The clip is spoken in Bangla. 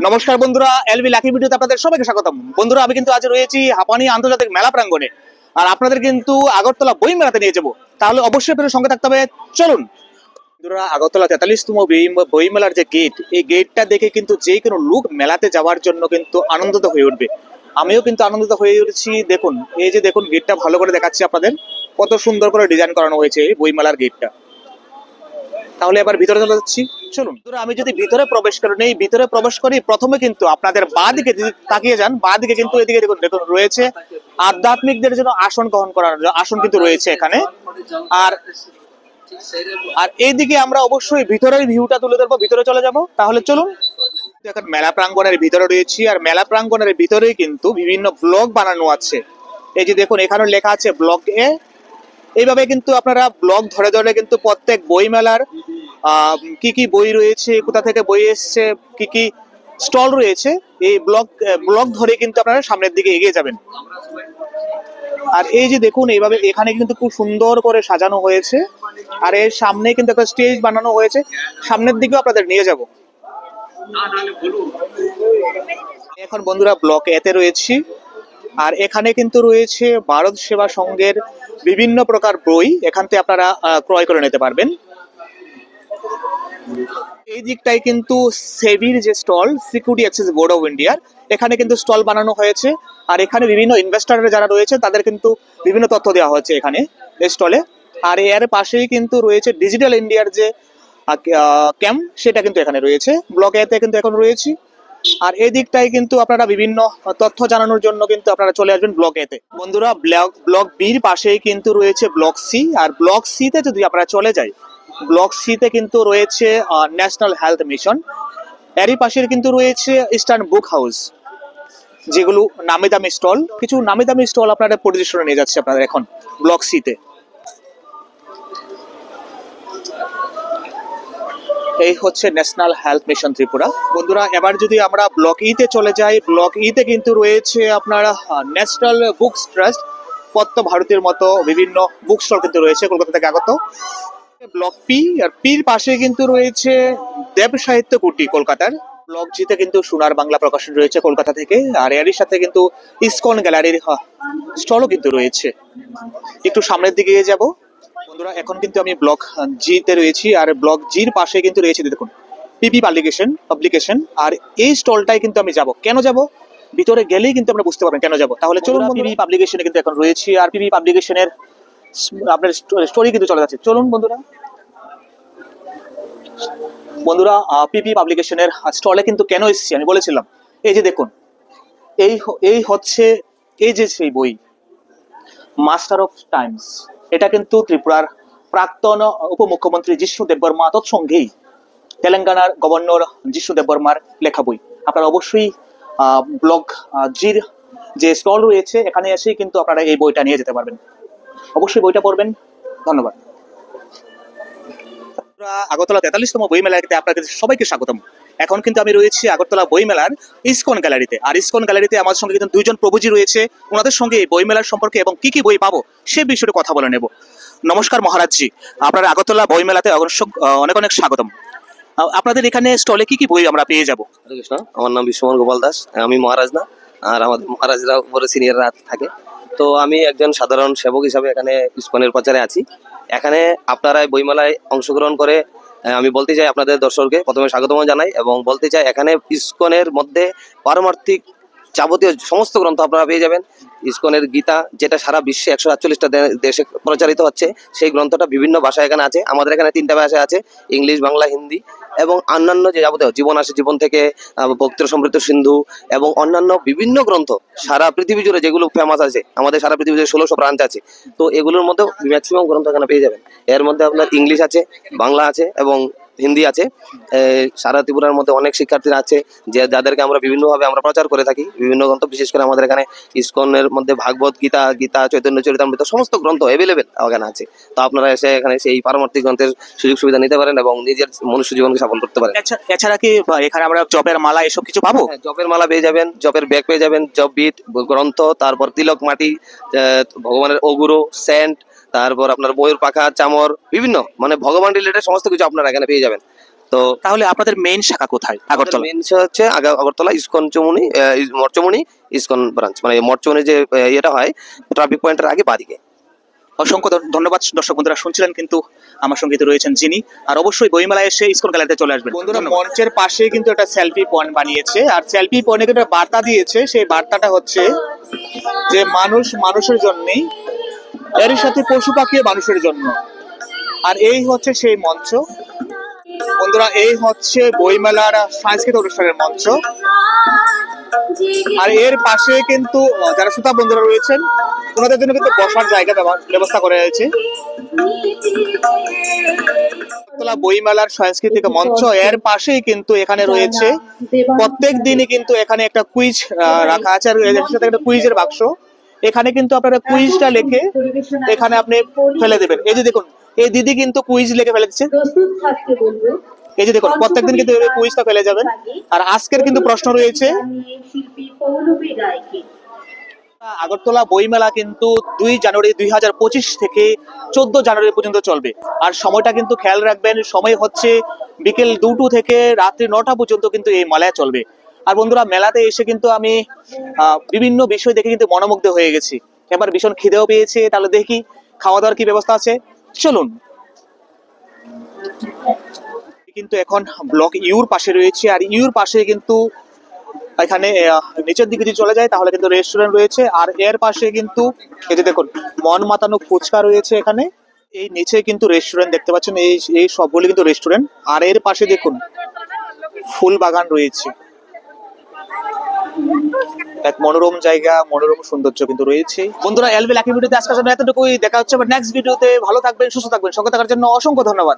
নমস্কার বন্ধুরা এলবি লাকি ভিডিওতে আপনাদের সবাইকে স্বাগতম। বন্ধুরা, আমি কিন্তু আজ রয়েছি হাপানি আন্তর্জাতিক মেলা প্রাঙ্গণে। আর আপনাদের কিন্তু আগরতলা বই মেলাতে নিয়ে যাব। তাহলে অবশ্যই আপনাদের সঙ্গে থাকতে হবে। চলুন। বন্ধুরা, আগরতলা তেতাল্লিশতম বই- মেলার যে গেট এই গেটটা দেখে কিন্তু যে কোনো লোক মেলাতে যাওয়ার জন্য কিন্তু আনন্দিত হয়ে উঠবে। আমিও কিন্তু আনন্দিত হয়ে উঠেছি। দেখুন, এই যে দেখুন গেটটা ভালো করে দেখাচ্ছি আপনাদের। কত সুন্দর করে ডিজাইন করানো হয়েছে এই বই মেলার গেটটা তাহলে এবার ভিতরে চলে যাচ্ছি। চলুন। আমি যদি ভিতরে প্রবেশ করি নেই, ভিতরে প্রবেশ করি, প্রথমে কিন্তু আপনাদের বাঁ দিকে তাকিয়ে যান বা দিকে কিন্তু এদিকে দেখুন দেখুন, রয়েছে আধ্যাত্মিকদের জন্য আসন গ্রহণ করার আসন কিন্তু রয়েছে এখানে। আর আর এইদিকে আমরা অবশ্যই ভিতরের ভিউটা তুলে ধরবো, ভিতরে চলে যাব। তাহলে চলুন। এখন মেলা প্রাঙ্গণের ভিতরে রয়েছি, আর মেলা প্রাঙ্গণের ভিতরেই কিন্তু বিভিন্ন ব্লগ বানানো আছে। এই যে দেখুন, এখানে লেখা আছে ব্লগ এ এইভাবে কিন্তু আপনারা ব্লগ ধরে ধরে কিন্তু প্রত্যেক বই মেলার আহ, কি কি বই রয়েছে কোথা থেকে বই এসছে কি কি স্টল রয়েছে এই ব্লগ ব্লগ ধরে কিন্তু আপনারা সামনের দিকে এগিয়ে যাবেন। আর এই যে দেখুন এইভাবে এখানে কিন্তু খুব সুন্দর করে সাজানো হয়েছে। আর এর সামনে কিন্তু একটা স্টেজ বানানো হয়েছে। সামনের দিকেও আপনাদের নিয়ে যাব। এখন বন্ধুরা ব্লক এতে রয়েছি। আর এখানে কিন্তু রয়েছে ভারত সেবা সংঘের বিভিন্ন প্রকার বই। এখান থেকে আপনারা ক্রয় করে নিতে পারবেন। এই দিকটাই কিন্তু সেভির যে stall, security access board of ইন্ডিয়ার, এখানে কিন্তু স্টল বানানো হয়েছে। আর এখানে বিভিন্ন ইনভেস্টাররা যারা রয়েছে, তাদের কিন্তু বিভিন্ন তথ্য দেওয়া হচ্ছে এখানে, এই স্টলে। আর এর পাশেই কিন্তু রয়েছে ডিজিটাল ইন্ডিয়ার যে ক্যাম্প, সেটা কিন্তু এখানে রয়েছে। ব্লক এতে কিন্তু এখন রয়েছি। আর এই দিকটাই কিন্তু আপনারা বিভিন্ন তথ্য জানানোর জন্য কিন্তু আপনারা চলে আসবেন ব্লক এতে। বন্ধুরা ব্লক ব্লক বির পাশেই কিন্তু রয়েছে ব্লক সি আর ব্লক সি তে যদি আপনারা চলে যাই ব্লক সি তে কিন্তু রয়েছে ন্যাশনাল হেলথ মিশন এরই পাশের কিন্তু রয়েছে ইস্টার্ন বুক হাউস যেগুলো নামি দামি স্টল। কিছু নামি দামি স্টল আপনারা পরিদর্শনে নিয়ে যাচ্ছে আপনাদের এখন ব্লক সি তে। এই হচ্ছে ন্যাশনাল হেলথ মিশন ত্রিপুরা। বন্ধুরা, এবার যদি আমরা ব্লক ইতে চলে যাই, ব্লক ইতে কিন্তু রয়েছে আপনার ন্যাশনাল বুকস ট্রাস্ট পদ্ম ভারতের মতো বিভিন্ন বুক স্টল কিন্তু রয়েছে কলকাতা থেকে আগত। ব্লক পি, আর পির পাশে কিন্তু রয়েছে দেব সাহিত্য কুটি কলকাতার। ব্লক জিতে কিন্তু সোনার বাংলা প্রকাশন রয়েছে কলকাতা থেকে, আর এরই সাথে কিন্তু ইসকন গ্যালারির স্টলও কিন্তু রয়েছে। একটু সামনের দিকে যাব। বন্ধুরা এখন কিন্তু আমি ব্লক জিতে রয়েছি আর ব্লক জির পাশে কিন্তু রয়েছে দেখুন পিপি পাবলিকেশন পাবলিকেশন আর এই স্টলটাই কিন্তু আমি যাব। কেন যাব? ভিতরে গেলেই কিন্তু আমরা বুঝতে পারবেন কেন যাব। তাহলে চলুন পিপি পাবলিকেশনে কিন্তু এখন রয়েছি আর পিপি পাবলিকেশনের আপনার স্টোরি কিন্তু চলে যাচ্ছে। চলুন বন্ধুরা। বন্ধুরা পিপি পাবলিকেশনের স্টলে কিন্তু কেন এসেছি? আমি বলেছিলাম। এই যে দেখুন এই এই হচ্ছে এই যে সেই বই মাস্টার অফ টাইমস এটা কিন্তু ত্রিপুরার প্রাক্তন উপমুখ্যমন্ত্রী জিষ্ণু দেববর্মা তৎসঙ্গেই তেলেঙ্গানার গভর্নর জিষ্ণু দেববর্মার লেখা বই। আপনারা অবশ্যই ব্লগ জির যে স্টল রয়েছে, এখানে এসেই কিন্তু আপনারা এই বইটা নিয়ে যেতে পারবেন। অবশ্যই বইটা পড়বেন। ধন্যবাদ। বন্ধুরা, আগরতলা তেতাল্লিশতম বই মেলাতে আপনাদের সবাইকে স্বাগতম। এখন কিন্তু আমি রয়েছি আগরতলা বই মেলার ইসকন গ্যালারিতে আর ইসকন গ্যালারিতে আমার সঙ্গে কিন্তু দুইজন প্রভুজি রয়েছে। ওনাদের সঙ্গে এই বই মেলার সম্পর্কে এবং কি কি বই পাবো সে বিষয়ে কথা বলে নেব। নমস্কার মহারাজজি আপনার আগরতলা বই মেলাতে অনেক অনেক স্বাগতম। আপনাদের এখানে স্টলে কি কি বই আমরা পেয়ে যাব? কৃষ্ণ আমার নাম বিশ্বমন গোপাল দাস। আমি মহারাজ না আর আমাদের মহারাজরা উপরে সিনিয়ররা থাকে। তো আমি একজন সাধারণ সেবক হিসাবে এখানে ইস্কনের প্রচারে আছি। এখানে আপনারা বইমেলায় অংশগ্রহণ করে আমি বলতে চাই আপনাদের দর্শককে, প্রথমে স্বাগতম জানাই এবং বলতে চাই এখানে ইস্কনের মধ্যে পারমার্থিক যাবতীয় সমস্ত গ্রন্থ আপনারা পেয়ে যাবেন। ইস্কনের গীতা, যেটা সারা বিশ্বে একশো আটচল্লিশটা দেশে প্রচারিত হচ্ছে, সেই গ্রন্থটা বিভিন্ন ভাষায় এখানে আছে। আমাদের এখানে তিনটা ভাষায় আছে, ইংলিশ, বাংলা, হিন্দি। এবং অন্যান্য যে যাবতীয় জীবন আসে জীবন থেকে ভক্তির সমৃদ্ধ সিন্ধু এবং অন্যান্য বিভিন্ন গ্রন্থ সারা পৃথিবী জুড়ে যেগুলো ফেমাস আছে, আমাদের সারা পৃথিবী জুড়ে ষোলোশো প্রান্ত আছে, তো এগুলোর মধ্যে ম্যাক্সিমাম গ্রন্থ এখানে পেয়ে যাবেন। এর মধ্যে আপনার ইংলিশ আছে, বাংলা আছে এবং হিন্দি আছে। সারা ত্রিপুরার মধ্যে অনেক শিক্ষার্থীরা আছে যে যাদেরকে আমরা বিভিন্নভাবে আমরা প্রচার করে থাকি। বিভিন্ন গ্রন্থ বিশেষ করে আমাদের এখানে ইস্কনের মধ্যে ভাগবত গীতা গীতা চৈতন্য চরিতামৃত সমস্ত গ্রন্থ অ্যাভেলেবেল এখানে আছে। তো আপনারা এসে এখানে সেই পারমার্থিক গ্রন্থের সুযোগ সুবিধা নিতে পারেন এবং নিজের মনুষ্য জীবনকে সফল করতে পারেন। এছা- এছাড়া কি এখানে আমরা জবের মালা এসব কিছু পাবো? হ্যাঁ, জবের মালা পেয়ে যাবেন জবের ব্যাগ পেয়ে যাবেন জব বিট গ্রন্থ তারপর তিলক মাটি আহ, ভগবানের অগুরো সেন্ট তারপর আপনার ময়ূর পাখা চামর বিভিন্ন মানে ভগবান রিলেটেড সমস্ত কিছু আপনারা এখানে পেয়ে যাবেন। তো তাহলে আপনাদের মেইন শাখা কোথায়? আগরতলা। মেন হচ্ছে আগা- আগরতলা ইসকন চমুনি ইস- ইসকন ব্রাঞ্চ মানে মরচমণি যে ইয়েটা হয় ট্রাফিক পয়েন্টের আগে বাদিকে। অসংখ্য ধন্যবাদ দর্শক বন্ধুরা শুনছিলেন কিন্তু আমার সঙ্গে তো রয়েছেন যিনি। আর অবশ্যই বইমেলায় এসে ইসকন গ্যালারিতে চলে আসবেন। বন্ধুরা মঞ্চের পাশে কিন্তু একটা সেলফি পয়েন্ট বানিয়েছে আর সেলফি পয়েন্টে কিন্তু একটা বার্তা দিয়েছে সেই বার্তাটা হচ্ছে যে মানুষ মানুষের জন্যই এর সাথে পশু পাখিও মানুষের জন্য। আর এই হচ্ছে সেই মঞ্চ। বন্ধুরা, এই হচ্ছে বইমেলার সাংস্কৃতিক অনুষ্ঠানের মঞ্চ। আর এর পাশে কিন্তু যারা শ্রোতা বন্ধুরা রয়েছেন, ওনাদের জন্য কিন্তু বসার জায়গা ব্যবস্থা করা হয়েছে। বইমেলার সাংস্কৃতিক মঞ্চ, এর পাশেই কিন্তু এখানে রয়েছে। প্রত্যেক দিনই কিন্তু এখানে একটা কুইজ রাখা আছে। আর সাথে একটা কুইজের বাক্স। এখানে কিন্তু আপনারা কুইজটা লিখে এখানে আপনি ফেলে দেবেন। এই যে দেখুন এই দিদি কিন্তু কুইজ লিখে ফেলে দিচ্ছে। এই যে দেখুন প্রত্যেকদিন কিন্তু কুইজটা ফেলে যাবেন। আর আজকের কিন্তু প্রশ্ন রয়েছে। আগরতলা বইমেলা কিন্তু দুই জানুয়ারি দুই হাজার পঁচিশ থেকে চোদ্দ জানুয়ারি পর্যন্ত চলবে। আর সময়টা কিন্তু খেয়াল রাখবেন সময় হচ্ছে বিকেল দুটো থেকে রাত্রি নটা পর্যন্ত কিন্তু এই মেলায় চলবে। আর বন্ধুরা, মেলাতে এসে কিন্তু আমি বিভিন্ন বিষয় দেখে কিন্তু মনোমুগ্ধ হয়ে গেছি। এবার ভীষণ খিদেও পেয়েছে, তাহলে দেখি খাওয়া দাওয়ার কি ব্যবস্থা আছে। চলুন। কিন্তু এখন ব্লক ইউর পাশে রয়েছে, আর ইউর পাশে কিন্তু এখানে নিচের দিকে যদি চলে যায়, তাহলে কিন্তু রেস্টুরেন্ট রয়েছে, আর এর পাশে কিন্তু যে দেখুন মন মাতানো ফুচকা রয়েছে এখানে। এই নিচে কিন্তু রেস্টুরেন্ট দেখতে পাচ্ছেন, এই এই সবগুলি কিন্তু রেস্টুরেন্ট আর এর পাশে দেখুন, ফুল বাগান রয়েছে। এক মনোরম জায়গা, মনোরম সৌন্দর্য কিন্তু রয়েছে। বন্ধুরা এলবি লাকি ভিডিওতে আজকের জন্য এতটুকুই। দেখা হচ্ছে নেক্সট ভিডিওতে ভালো থাকবেন, সুস্থ থাকবেন। সঙ্গে থাকার জন্য অসংখ্য ধন্যবাদ।